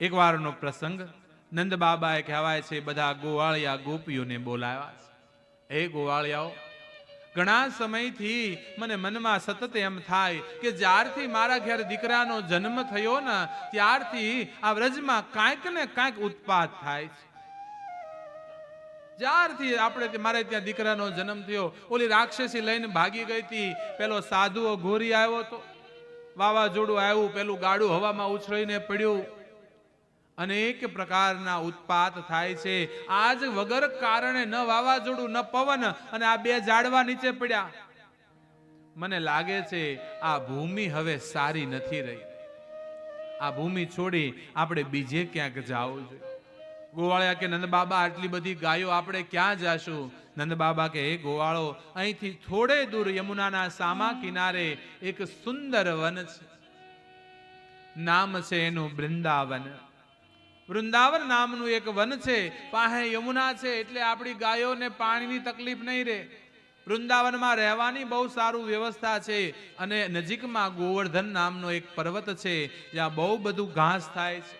એકવારનો પ્રસંગ. નંદ બાબાએ કહેવાય છે, બધા ગોવાળિયા ગોપીઓને બોલાવ્યા છે. હે ગોવાળિયાઓ, ઘણા સમયથી મને મનમાં સતત એમ થાય કે જ્યારથી મારા ઘેર દીકરાનો જન્મ થયો ને, ત્યારથી આ વ્રજમાં કાંઈક ને કાંઈક ઉત્પાદ થાય છે. જ્યારથી આપણે મારે ત્યાં દીકરાનો જન્મ થયો, ઓલી રાક્ષસી લઈને ભાગી ગઈ હતી, પેલો સાધુઓ ઘોરી આવ્યો તો, વાવાઝોડું આવ્યું, પેલું ગાડું હવામાં ઉછળીને પડ્યું. અનેક પ્રકારના ઉત્પાત થાય છે. આજ વગર કારણે ન વાવાઝોડું, ન પવન અને આ બે ઝાડવા નીચે પડ્યા. મને લાગે છે આ ભૂમિ હવે સારી નથી રહી. આ ભૂમિ છોડી આપણે બીજે ક્યાંક જાવું જોઈએ. ગોવાળિયા કે, નંદ બાબા, આટલી બધી ગાયો આપણે ક્યાં જાશું? નંદ બાબા કે હે ગોવાળો, અહીંથી થોડે દૂર યમુનાના સામા કિનારે એક સુંદર વન છે. નામ છે એનું વૃંદાવન. વૃંદાવન નામનું એક વન છે પાસે યમુના છે, એટલે આપણી ગાયોને પાણીની તકલીફ નહીં રહે. વૃંદાવનમાં રહેવાની બહુ સારું વ્યવસ્થા છે અને નજીકમાં ગોવર્ધન નામનો એક પર્વત છે, જ્યાં બહુ બધું ઘાસ થાય છે.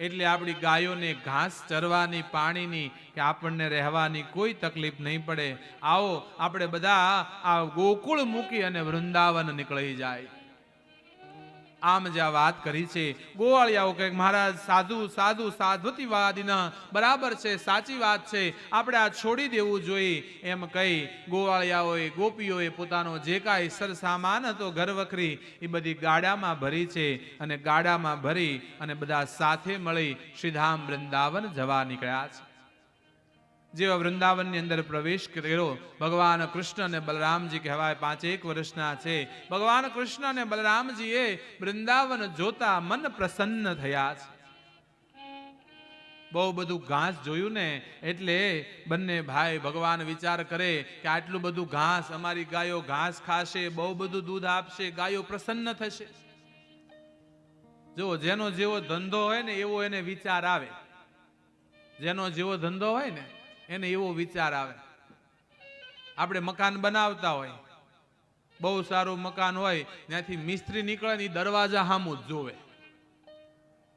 એટલે આપણી ગાયોને ઘાસ ચરવાની, પાણીની કે આપણને રહેવાની કોઈ તકલીફ નહીં પડે. આવો, આપણે બધા આ ગોકુળ મૂકી અને વૃંદાવન નીકળી જાય. આમ જે આ વાત કરી છે. ગોવાળિયાઓ કે મહારાજ, સાધુ સાધુ, સાધુતિવાદીના, બરાબર છે, સાચી વાત છે. આપણે આ છોડી દેવું જોઈએ. એમ કહી ગોવાળિયાઓએ, ગોપીઓએ પોતાનો જે કાંઈ સરસામાન હતો, ઘરવખરી, એ બધી ગાડામાં ભરી છે અને ગાડામાં ભરી અને બધા સાથે મળી શ્રીધામ વૃંદાવન જવા નીકળ્યા છે. જેવા વૃંદાવનની અંદર પ્રવેશ કર્યો, ભગવાન કૃષ્ણ અને બલરામજી કહેવાય, પાંચેક વર્ષના છે. ભગવાન કૃષ્ણ અને બલરામજીએ વૃંદાવન જોતા મન પ્રસન્ન થયા છે. બહુ બધું ઘાસ જોયું ને, એટલે બંને ભાઈ ભગવાન વિચાર કરે કે આટલું બધું ઘાસ, અમારી ગાયો ઘાસ ખાશે, બહુ બધું દૂધ આપશે, ગાયો પ્રસન્ન થશે. જો જેનો જેવો ધંધો હોય ને, એવો એને વિચાર આવે. જેનો જેવો ધંધો હોય ને એને એવો વિચાર આવે. આપણે મકાન બનાવતા હોય, બહુ સારું મકાન હોય, ત્યાંથી મિસ્ત્રી નીકળે ને એ દરવાજા સામું જોવે.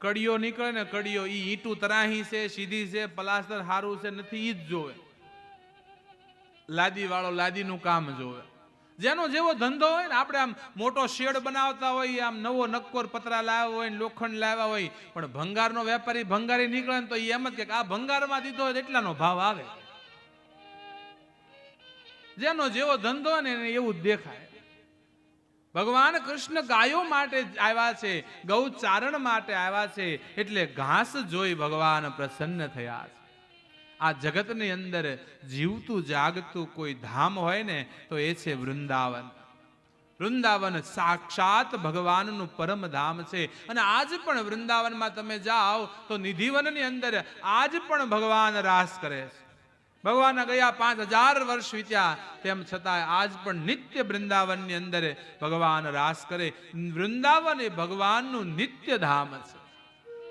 કડીઓ નીકળે ને કડીઓ એ ઈંટું તરાહી છે, સીધી છે પ્લાસ્ટર સારું છે, નથી એ જ જોવે. લાદી વાળો લાદીનું કામ જોવે. જેનો જેવો ધંધો હોય ને, આપણે આમ મોટો શેડ બનાવતા હોય, આમ નવો નક્કોર પતરા લાવ્યા હોય ને, લોખંડ લાવ્યા હોય, પણ ભંગારનો વેપારી ભંગારી નીકળે ને તો એ એમ જ કે આ ભંગારમાં દીધો હોય એટલાનો ભાવ આવે. જેનો જેવો ધંધો ને, એને એવું જ દેખાય. ભગવાન કૃષ્ણ ગાયો માટે આવ્યા છે, ગૌચારણ માટે આવ્યા છે, એટલે ઘાસ જોઈ ભગવાન પ્રસન્ન થયા છે. આ જગતની અંદર જીવતું, જાગતું કોઈ ધામ હોય ને, તો એ છે વૃંદાવન. વૃંદાવન સાક્ષાત ભગવાનનું પરમ ધામ છે. અને આજ પણ વૃંદાવનમાં તમે જાઓ, તો નિધિવનની અંદર આજ પણ ભગવાન રાસ કરે છે. ભગવાન ગયા પાંચ હજાર વર્ષ વીત્યા, તેમ છતાં આજ પણ નિત્ય વૃંદાવનની અંદર ભગવાન રાસ કરે. વૃંદાવન એ ભગવાનનું નિત્ય ધામ છે.